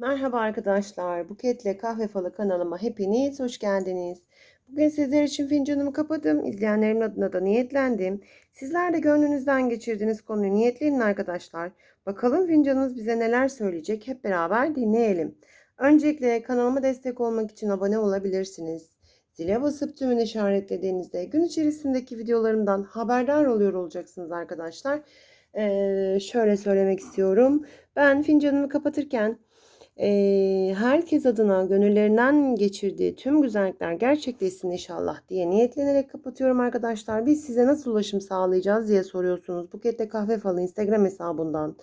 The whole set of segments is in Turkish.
Merhaba arkadaşlar. Buketle Kahve Falı kanalıma hepiniz hoş geldiniz. Bugün sizler için fincanımı kapadım. İzleyenlerim adına da niyetlendim. Sizler de gönlünüzden geçirdiğiniz konuyu niyetleyin arkadaşlar. Bakalım fincanınız bize neler söyleyecek. Hep beraber dinleyelim. Öncelikle kanalıma destek olmak için abone olabilirsiniz. Zile basıp tümünü işaretlediğinizde gün içerisindeki videolarımdan haberdar oluyor olacaksınız arkadaşlar. Ee, şöyle söylemek istiyorum. Ben fincanımı kapatırken Eee, herkes adına gönüllerinden geçirdiği tüm güzellikler gerçekleşsin inşallah diye niyetlenerek kapatıyorum arkadaşlar. Biz size nasıl ulaşım sağlayacağız diye soruyorsunuz. Bukette Kahve Falı Instagram hesabından.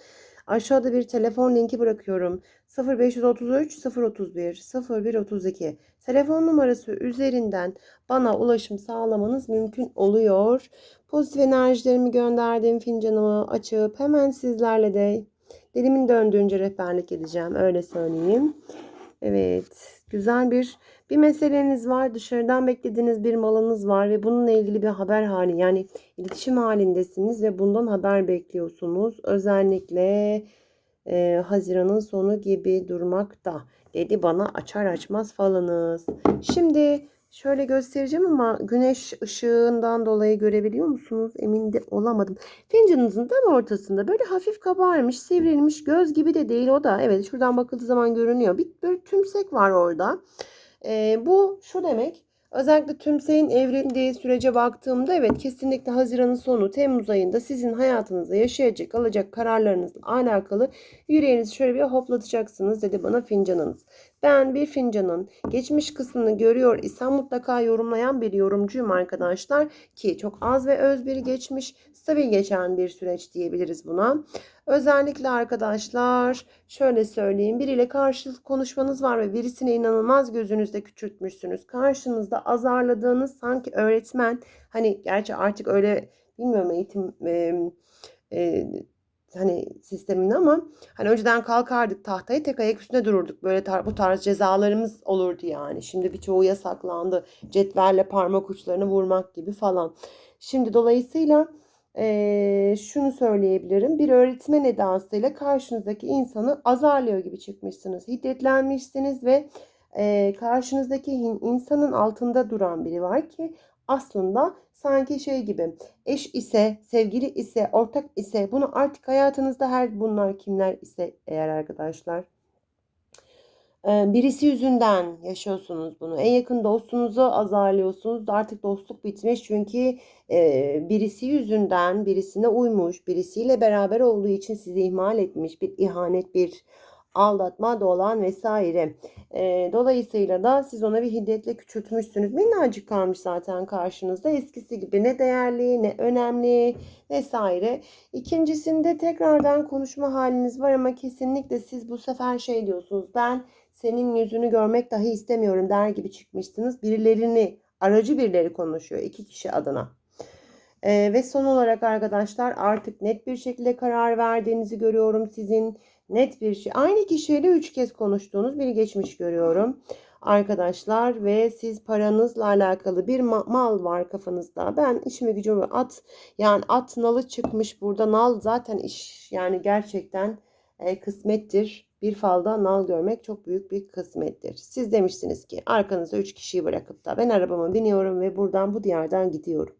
Aşağıda bir telefon linki bırakıyorum. 0533 031 0132 telefon numarası üzerinden bana ulaşım sağlamanız mümkün oluyor. Pozitif enerjilerimi gönderdiğim fincanımı açıp hemen sizlerle de Dilimin döndüğünce rehberlik edeceğim. Öyle söyleyeyim. Evet. Güzel bir bir meseleniz var. Dışarıdan beklediğiniz bir malınız var ve bununla ilgili bir haber hali yani iletişim halindesiniz ve bundan haber bekliyorsunuz. Özellikle e, Haziran'ın sonu gibi durmakta dedi bana açar açmaz falanız. Şimdi Şöyle göstereceğim ama güneş ışığından dolayı görebiliyor musunuz? Emin de olamadım. Fincanınızın tam ortasında böyle hafif kabarmış, sivrilmiş göz gibi de değil o da. Evet şuradan bakıldığı zaman görünüyor. Bir böyle tümsek var orada. Ee, bu şu demek. Özellikle tümseyin evrildiği sürece baktığımda evet kesinlikle Haziran'ın sonu Temmuz ayında sizin hayatınızda yaşayacak alacak kararlarınızla alakalı yüreğinizi şöyle bir hoplatacaksınız dedi bana fincanınız. Ben bir fincanın geçmiş kısmını görüyor isem mutlaka yorumlayan bir yorumcuyum arkadaşlar ki çok az ve öz bir geçmiş stabil geçen bir süreç diyebiliriz buna. Özellikle arkadaşlar şöyle söyleyeyim biriyle karşı konuşmanız var ve birisine inanılmaz gözünüzde küçültmüşsünüz. Karşınızda azarladığınız sanki öğretmen hani gerçi artık öyle bilmiyorum eğitim e, hani sistemini ama hani önceden kalkardık tahtaya tek ayak üstünde dururduk. Böyle tar bu tarz cezalarımız olurdu yani. Şimdi birçoğu yasaklandı. Cetvelle parmak uçlarını vurmak gibi falan. Şimdi dolayısıyla e, şunu söyleyebilirim. Bir öğretmen edasıyla karşınızdaki insanı azarlıyor gibi çıkmışsınız. Hiddetlenmişsiniz ve e, karşınızdaki insanın altında duran biri var ki aslında sanki şey gibi eş ise, sevgili ise, ortak ise bunu artık hayatınızda her bunlar kimler ise eğer arkadaşlar birisi yüzünden yaşıyorsunuz bunu. En yakın dostunuzu azarlıyorsunuz. Artık dostluk bitmiş çünkü birisi yüzünden birisine uymuş, birisiyle beraber olduğu için sizi ihmal etmiş bir ihanet, bir aldatma, dolan vesaire. E, dolayısıyla da siz ona bir hiddetle küçültmüşsünüz. Minnacık kalmış zaten karşınızda. Eskisi gibi ne değerli ne önemli vesaire. İkincisinde tekrardan konuşma haliniz var ama kesinlikle siz bu sefer şey diyorsunuz. Ben senin yüzünü görmek dahi istemiyorum der gibi çıkmışsınız. Birilerini, aracı birileri konuşuyor iki kişi adına. Ee, ve son olarak arkadaşlar artık net bir şekilde karar verdiğinizi görüyorum sizin. Net bir şey. Aynı kişiyle üç kez konuştuğunuz bir geçmiş görüyorum. Arkadaşlar ve siz paranızla alakalı bir mal var kafanızda. Ben işimi gücümü at yani at nalı çıkmış burada. Nal zaten iş yani gerçekten e, kısmettir bir falda nal görmek çok büyük bir kısmettir. Siz demişsiniz ki arkanıza 3 kişiyi bırakıp da ben arabama biniyorum ve buradan bu diyardan gidiyorum.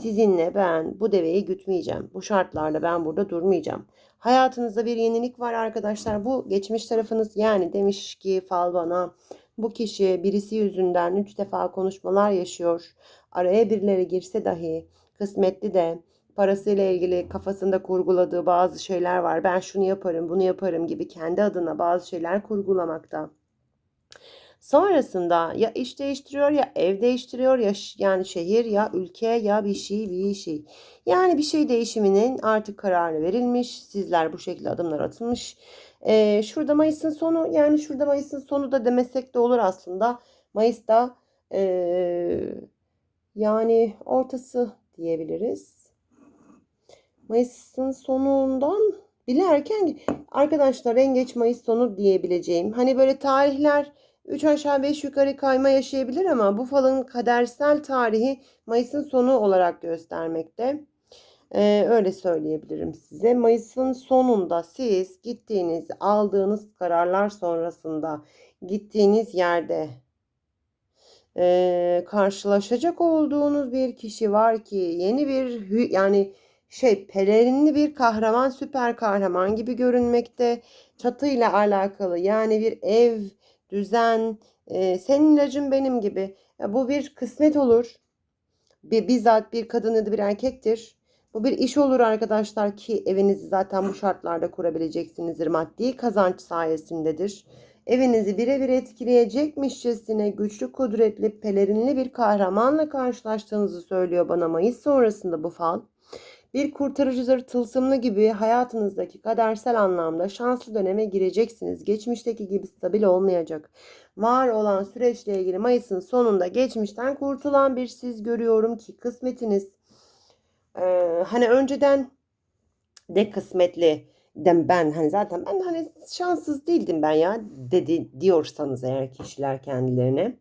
Sizinle ben bu deveyi gütmeyeceğim. Bu şartlarla ben burada durmayacağım. Hayatınızda bir yenilik var arkadaşlar. Bu geçmiş tarafınız yani demiş ki fal bana bu kişi birisi yüzünden 3 defa konuşmalar yaşıyor. Araya birileri girse dahi kısmetli de parasıyla ilgili kafasında kurguladığı bazı şeyler var. Ben şunu yaparım, bunu yaparım gibi kendi adına bazı şeyler kurgulamakta. Sonrasında ya iş değiştiriyor ya ev değiştiriyor ya yani şehir ya ülke ya bir şey bir şey. Yani bir şey değişiminin artık kararı verilmiş. Sizler bu şekilde adımlar atılmış. Ee, şurada Mayıs'ın sonu yani şurada Mayıs'ın sonu da demesek de olur aslında. Mayıs'ta ee, yani ortası diyebiliriz. Mayıs'ın sonundan bile erken arkadaşlar en geç Mayıs sonu diyebileceğim. Hani böyle tarihler 3 aşağı 5 yukarı kayma yaşayabilir ama bu falın kadersel tarihi Mayıs'ın sonu olarak göstermekte. Ee, öyle söyleyebilirim size. Mayıs'ın sonunda siz gittiğiniz, aldığınız kararlar sonrasında gittiğiniz yerde e, karşılaşacak olduğunuz bir kişi var ki yeni bir yani şey pelerinli bir kahraman, süper kahraman gibi görünmekte. Çatıyla alakalı yani bir ev, düzen, e, senin ilacın benim gibi. Ya bu bir kısmet olur. Bir, bizzat bir kadın ya da bir erkektir. Bu bir iş olur arkadaşlar ki evinizi zaten bu şartlarda kurabileceksinizdir. Maddi kazanç sayesindedir. Evinizi birebir etkileyecekmişçesine güçlü, kudretli, pelerinli bir kahramanla karşılaştığınızı söylüyor bana Mayıs sonrasında bu fal. Bir kurtarıcıdır tılsımlı gibi hayatınızdaki kadersel anlamda şanslı döneme gireceksiniz. Geçmişteki gibi stabil olmayacak. Var olan süreçle ilgili Mayıs'ın sonunda geçmişten kurtulan bir siz görüyorum ki kısmetiniz ee, hani önceden de kısmetli dem ben hani zaten ben hani şanssız değildim ben ya dedi diyorsanız eğer kişiler kendilerine.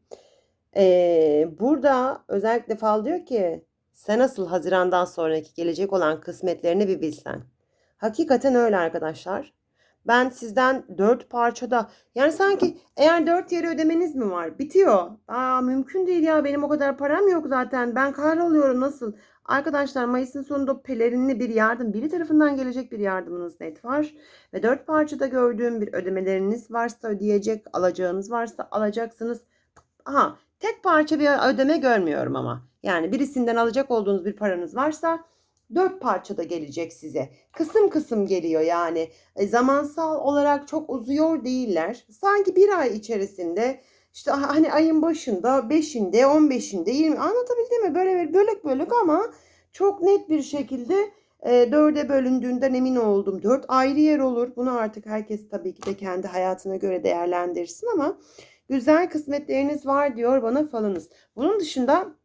Ee, burada özellikle fal diyor ki sen asıl Haziran'dan sonraki gelecek olan kısmetlerini bir bilsen. Hakikaten öyle arkadaşlar. Ben sizden dört parçada yani sanki eğer dört yeri ödemeniz mi var? Bitiyor. Aa, mümkün değil ya benim o kadar param yok zaten. Ben kahroluyorum nasıl? Arkadaşlar Mayıs'ın sonunda pelerinli bir yardım, biri tarafından gelecek bir yardımınız net var. Ve dört parçada gördüğüm bir ödemeleriniz varsa ödeyecek, alacağınız varsa alacaksınız. Aha tek parça bir ödeme görmüyorum ama. Yani birisinden alacak olduğunuz bir paranız varsa dört parçada gelecek size. Kısım kısım geliyor yani. E, zamansal olarak çok uzuyor değiller. Sanki bir ay içerisinde işte hani ayın başında, 5'inde, 15'inde, 20 anlatabildim mi? Böyle bölük bölük ama çok net bir şekilde e, dörde bölündüğünden emin oldum. Dört ayrı yer olur. Bunu artık herkes tabii ki de kendi hayatına göre değerlendirsin ama güzel kısmetleriniz var diyor bana falınız. Bunun dışında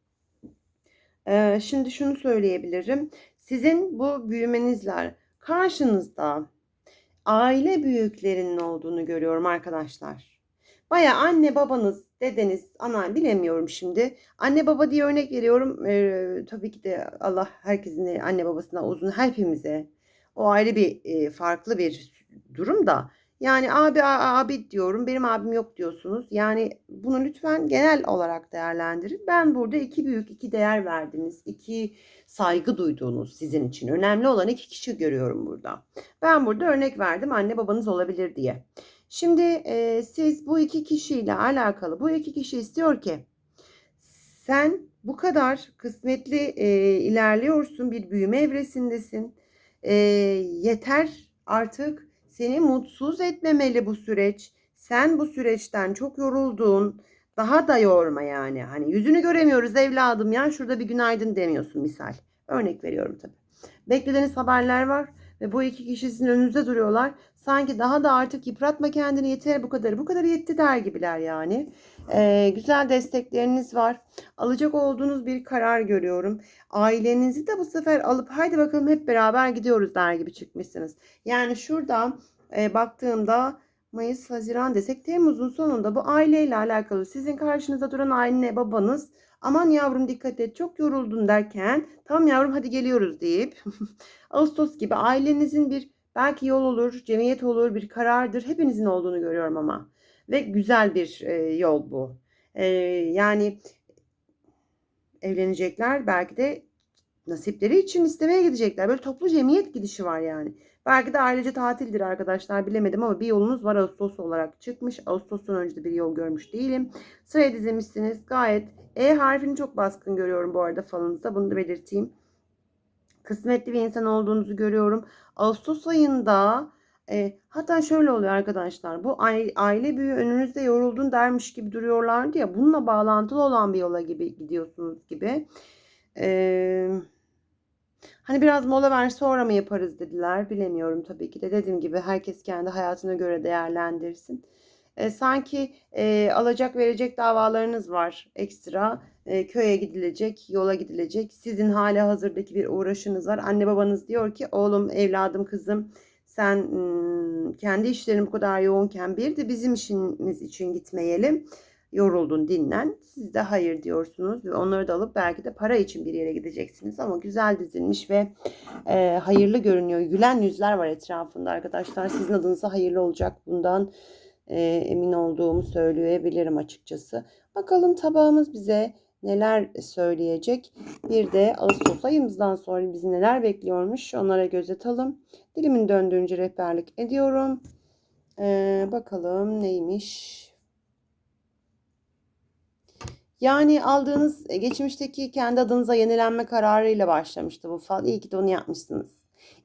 e, şimdi şunu söyleyebilirim. Sizin bu büyümenizler karşınızda aile büyüklerinin olduğunu görüyorum arkadaşlar. Baya anne babanız, dedeniz, ana bilemiyorum şimdi. Anne baba diye örnek veriyorum. Ee, tabii ki de Allah herkesin anne babasına uzun hepimize. O ayrı bir e, farklı bir durum da. Yani abi abi diyorum benim abim yok diyorsunuz. Yani bunu lütfen genel olarak değerlendirin. Ben burada iki büyük iki değer verdiniz. iki saygı duyduğunuz sizin için. Önemli olan iki kişi görüyorum burada. Ben burada örnek verdim anne babanız olabilir diye. Şimdi e, siz bu iki kişiyle alakalı bu iki kişi istiyor ki sen bu kadar kısmetli e, ilerliyorsun bir büyüme evresindesin. E, yeter artık seni mutsuz etmemeli bu süreç. Sen bu süreçten çok yoruldun. Daha da yorma yani. Hani yüzünü göremiyoruz evladım ya şurada bir günaydın demiyorsun misal. Örnek veriyorum tabii. Beklediğiniz haberler var ve bu iki kişi sizin önünüzde duruyorlar. Sanki daha da artık yıpratma kendini yeter bu kadar. Bu kadar yetti der gibiler yani. Ee, güzel destekleriniz var. Alacak olduğunuz bir karar görüyorum. Ailenizi de bu sefer alıp haydi bakalım hep beraber gidiyoruz der gibi çıkmışsınız. Yani şurada e, baktığımda Mayıs, Haziran desek Temmuz'un sonunda bu aileyle alakalı sizin karşınızda duran anne babanız aman yavrum dikkat et çok yoruldun derken tamam yavrum hadi geliyoruz deyip Ağustos gibi ailenizin bir belki yol olur, cemiyet olur, bir karardır hepinizin olduğunu görüyorum ama ve güzel bir e, yol bu. E, yani evlenecekler belki de nasipleri için istemeye gidecekler. Böyle toplu cemiyet gidişi var yani. Belki de ailece tatildir arkadaşlar bilemedim ama bir yolunuz var Ağustos olarak çıkmış. Ağustos'tan önce de bir yol görmüş değilim. Sıraya dizilmişsiniz gayet. E harfini çok baskın görüyorum bu arada falınızda bunu da belirteyim. Kısmetli bir insan olduğunuzu görüyorum. Ağustos ayında e, hatta şöyle oluyor arkadaşlar. Bu aile büyüğü önünüzde yoruldun dermiş gibi duruyorlardı ya. Bununla bağlantılı olan bir yola gibi gidiyorsunuz gibi. Eee Hani biraz mola ver sonra mı yaparız dediler. Bilemiyorum tabii ki de. Dediğim gibi herkes kendi hayatına göre değerlendirsin. E, sanki e, alacak verecek davalarınız var ekstra. E, köye gidilecek, yola gidilecek. Sizin hala hazırdaki bir uğraşınız var. Anne babanız diyor ki oğlum, evladım, kızım sen kendi işlerin bu kadar yoğunken bir de bizim işimiz için gitmeyelim. yoruldun dinlen. Siz de hayır diyorsunuz ve onları da alıp belki de para için bir yere gideceksiniz ama güzel dizilmiş ve e, hayırlı görünüyor. Gülen yüzler var etrafında arkadaşlar. Sizin adınıza hayırlı olacak. Bundan e, emin olduğumu söyleyebilirim açıkçası. Bakalım tabağımız bize neler söyleyecek. Bir de Ağustos ayımızdan sonra bizi neler bekliyormuş onlara göz atalım. Dilimin döndüğünce rehberlik ediyorum. Ee, bakalım neymiş. Yani aldığınız e, geçmişteki kendi adınıza yenilenme kararıyla başlamıştı bu fal. İyi ki de onu yapmışsınız.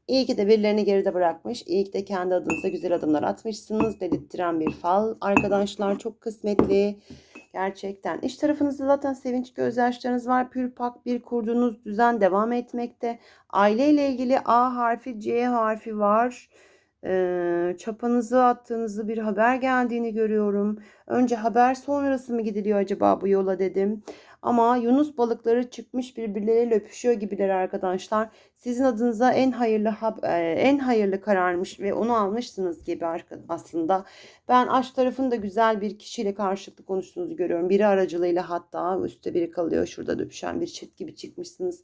İyi ki de birilerini geride bırakmış. İyi ki de kendi adınıza güzel adımlar atmışsınız. Dedirttiren bir fal. Arkadaşlar çok kısmetli. Gerçekten. İş tarafınızda zaten sevinç gözyaşlarınız var. Pürpak bir kurduğunuz düzen devam etmekte. Aileyle ilgili A harfi, C harfi var. Ee, çapanızı attığınızı bir haber geldiğini görüyorum. Önce haber sonrası mı gidiliyor acaba bu yola dedim. Ama Yunus balıkları çıkmış birbirleriyle öpüşüyor gibiler arkadaşlar. Sizin adınıza en hayırlı en hayırlı kararmış ve onu almışsınız gibi aslında. Ben aşk tarafında güzel bir kişiyle karşılıklı konuştuğunuzu görüyorum. Biri aracılığıyla hatta üstte biri kalıyor. Şurada da öpüşen bir çift gibi çıkmışsınız.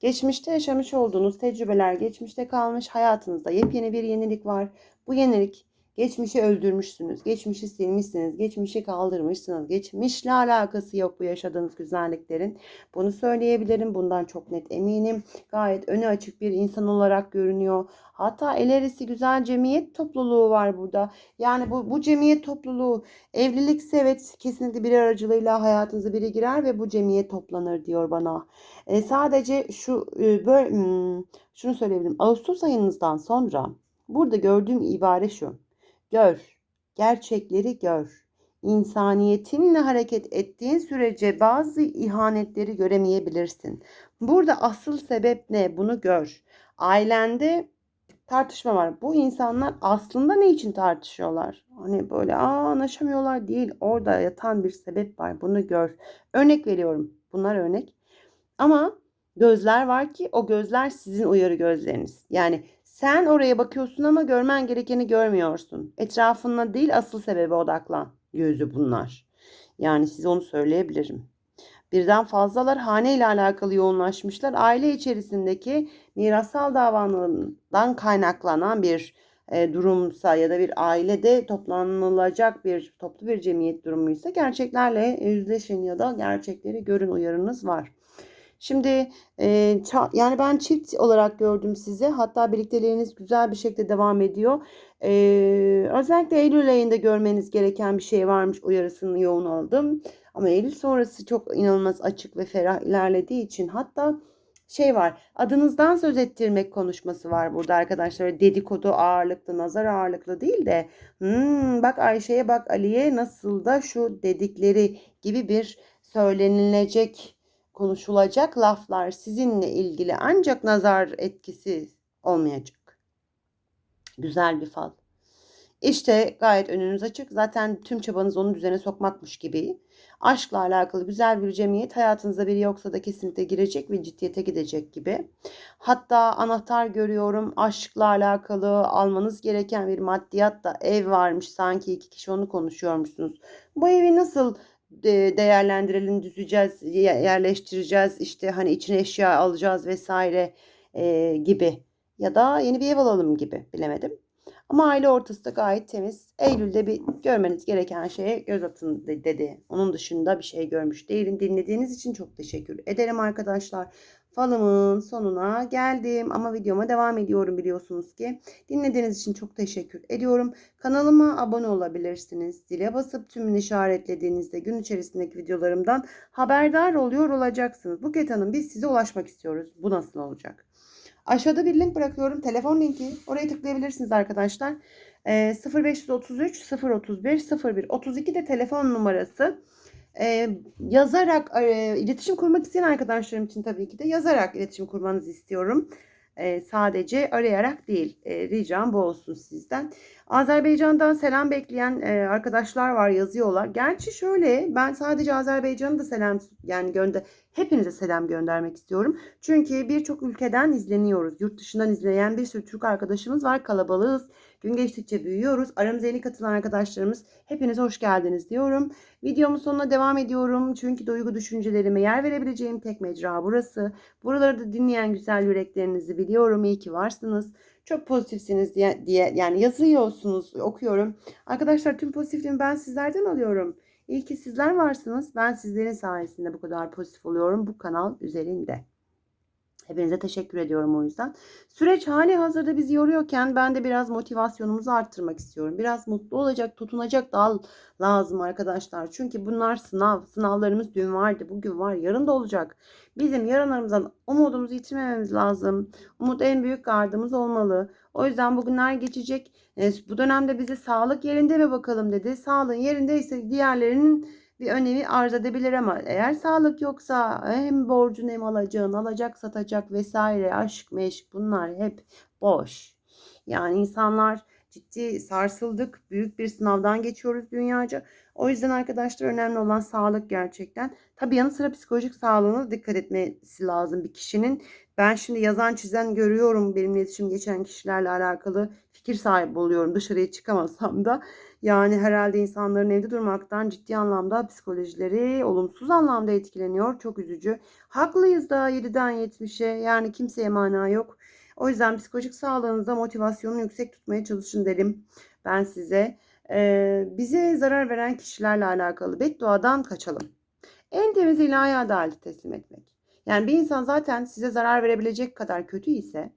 Geçmişte yaşamış olduğunuz tecrübeler geçmişte kalmış. Hayatınızda yepyeni bir yenilik var. Bu yenilik Geçmişi öldürmüşsünüz, geçmişi silmişsiniz, geçmişi kaldırmışsınız. Geçmişle alakası yok bu yaşadığınız güzelliklerin. Bunu söyleyebilirim. Bundan çok net eminim. Gayet öne açık bir insan olarak görünüyor. Hatta elerisi güzel cemiyet topluluğu var burada. Yani bu, bu cemiyet topluluğu evlilikse evet kesinlikle bir aracılığıyla hayatınıza biri girer ve bu cemiyet toplanır diyor bana. E, sadece şu e, böyle hmm, şunu söyleyebilirim. Ağustos ayınızdan sonra burada gördüğüm ibare şu. Gör, gerçekleri gör. İnsaniyetinle hareket ettiğin sürece bazı ihanetleri göremeyebilirsin. Burada asıl sebep ne? Bunu gör. Ailende tartışma var. Bu insanlar aslında ne için tartışıyorlar? Hani böyle aa anlaşamıyorlar değil. Orada yatan bir sebep var. Bunu gör. Örnek veriyorum. Bunlar örnek. Ama gözler var ki o gözler sizin uyarı gözleriniz. Yani sen oraya bakıyorsun ama görmen gerekeni görmüyorsun. Etrafına değil asıl sebebe odaklan. Gözü bunlar. Yani size onu söyleyebilirim. Birden fazlalar hane ile alakalı yoğunlaşmışlar. Aile içerisindeki mirasal davanından kaynaklanan bir e, durumsa ya da bir ailede toplanılacak bir toplu bir cemiyet durumuysa gerçeklerle yüzleşin ya da gerçekleri görün uyarınız var. Şimdi e, yani ben çift olarak gördüm sizi. Hatta birlikteliğiniz güzel bir şekilde devam ediyor. E, özellikle Eylül ayında görmeniz gereken bir şey varmış uyarısını yoğun aldım. Ama Eylül sonrası çok inanılmaz açık ve ferah ilerlediği için hatta şey var adınızdan söz ettirmek konuşması var burada arkadaşlar. Dedikodu ağırlıklı, nazar ağırlıklı değil de hmm, bak Ayşe'ye bak Ali'ye nasıl da şu dedikleri gibi bir söylenilecek konuşulacak laflar sizinle ilgili ancak nazar etkisi olmayacak. Güzel bir fal. İşte gayet önünüz açık. Zaten tüm çabanız onu düzene sokmakmış gibi. Aşkla alakalı güzel bir cemiyet hayatınızda biri yoksa da kesinlikle girecek ve ciddiyete gidecek gibi. Hatta anahtar görüyorum. Aşkla alakalı almanız gereken bir maddiyat da ev varmış. Sanki iki kişi onu konuşuyormuşsunuz. Bu evi nasıl değerlendirelim, düzeceğiz, yerleştireceğiz, işte hani içine eşya alacağız vesaire e, gibi ya da yeni bir ev alalım gibi bilemedim. Ama aile ortası da gayet temiz. Eylül'de bir görmeniz gereken şeye göz atın dedi. Onun dışında bir şey görmüş değilim. Dinlediğiniz için çok teşekkür ederim arkadaşlar falımın sonuna geldim ama videoma devam ediyorum biliyorsunuz ki. Dinlediğiniz için çok teşekkür ediyorum. Kanalıma abone olabilirsiniz. Zile basıp tümünü işaretlediğinizde gün içerisindeki videolarımdan haberdar oluyor olacaksınız. Buket Hanım biz size ulaşmak istiyoruz. Bu nasıl olacak? Aşağıda bir link bırakıyorum. Telefon linki. Oraya tıklayabilirsiniz arkadaşlar. 0533 031 01 32 de telefon numarası e, yazarak e, iletişim kurmak isteyen arkadaşlarım için tabii ki de yazarak iletişim kurmanızı istiyorum. E, sadece arayarak değil. E, ricam bu olsun sizden. Azerbaycan'dan selam bekleyen e, arkadaşlar var yazıyorlar. Gerçi şöyle ben sadece Azerbaycan'ı da selam yani gönder hepinize selam göndermek istiyorum. Çünkü birçok ülkeden izleniyoruz. Yurt dışından izleyen bir sürü Türk arkadaşımız var. Kalabalığız. Gün geçtikçe büyüyoruz. Aramıza yeni katılan arkadaşlarımız hepiniz hoş geldiniz diyorum. Videomun sonuna devam ediyorum. Çünkü duygu düşüncelerime yer verebileceğim tek mecra burası. Buraları da dinleyen güzel yüreklerinizi biliyorum. İyi ki varsınız. Çok pozitifsiniz diye, diye yani yazıyorsunuz okuyorum. Arkadaşlar tüm pozitifliğimi ben sizlerden alıyorum. İyi ki sizler varsınız. Ben sizlerin sayesinde bu kadar pozitif oluyorum bu kanal üzerinde. Hepinize teşekkür ediyorum o yüzden. Süreç hali hazırda bizi yoruyorken ben de biraz motivasyonumuzu arttırmak istiyorum. Biraz mutlu olacak, tutunacak daha lazım arkadaşlar. Çünkü bunlar sınav. Sınavlarımız dün vardı, bugün var, yarın da olacak. Bizim yarınlarımızdan umudumuzu yitirmememiz lazım. Umut en büyük gardımız olmalı. O yüzden bugünler geçecek. E, bu dönemde bize sağlık yerinde mi bakalım dedi. Sağlığın yerindeyse diğerlerinin bir önemi arz edebilir ama eğer sağlık yoksa hem borcun hem alacağın, alacak satacak vesaire, aşk meşk bunlar hep boş. Yani insanlar ciddi sarsıldık. Büyük bir sınavdan geçiyoruz dünyaca. O yüzden arkadaşlar önemli olan sağlık gerçekten. Tabii yanı sıra psikolojik sağlığına dikkat etmesi lazım bir kişinin. Ben şimdi yazan çizen görüyorum benimle iletişim geçen kişilerle alakalı fikir sahibi oluyorum dışarıya çıkamasam da. Yani herhalde insanların evde durmaktan ciddi anlamda psikolojileri olumsuz anlamda etkileniyor. Çok üzücü. Haklıyız da 7'den 70'e yani kimseye mana yok. O yüzden psikolojik sağlığınıza motivasyonu yüksek tutmaya çalışın derim ben size. Ee, bize zarar veren kişilerle alakalı bedduadan kaçalım. En temiz ilahi adaleti teslim etmek. Yani bir insan zaten size zarar verebilecek kadar kötü ise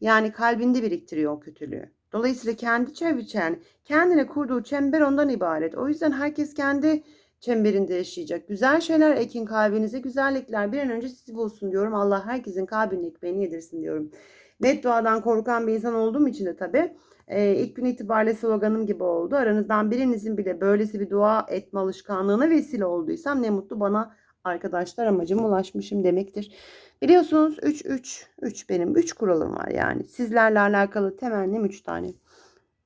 yani kalbinde biriktiriyor o kötülüğü. Dolayısıyla kendi çevreci kendine kurduğu çember ondan ibaret. O yüzden herkes kendi çemberinde yaşayacak. Güzel şeyler ekin kalbinize, güzellikler bir an önce sizi bulsun diyorum. Allah herkesin kalbinin ekmeğini yedirsin diyorum. Bedduadan korkan bir insan olduğum için de tabii e, ilk gün itibariyle sloganım gibi oldu. Aranızdan birinizin bile böylesi bir dua etme alışkanlığına vesile olduysam ne mutlu bana arkadaşlar amacıma ulaşmışım demektir. Biliyorsunuz 3 3 3 benim 3 kuralım var yani. Sizlerle alakalı temennim 3 tane.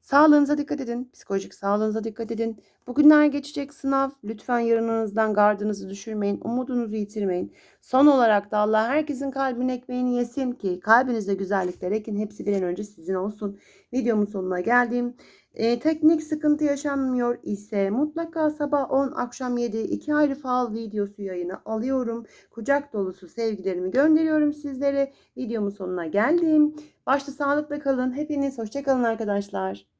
Sağlığınıza dikkat edin. Psikolojik sağlığınıza dikkat edin. Bugünler geçecek sınav. Lütfen yarınınızdan gardınızı düşürmeyin. Umudunuzu yitirmeyin. Son olarak da Allah herkesin kalbin ekmeğini yesin ki kalbinizde güzellikler ekin. Hepsi bir an önce sizin olsun. Videomun sonuna geldim. E, teknik sıkıntı yaşanmıyor ise mutlaka sabah 10 akşam 7 iki ayrı fal videosu yayını alıyorum. Kucak dolusu sevgilerimi gönderiyorum sizlere. Videomun sonuna geldim. Başta sağlıkla kalın. Hepiniz hoşçakalın arkadaşlar.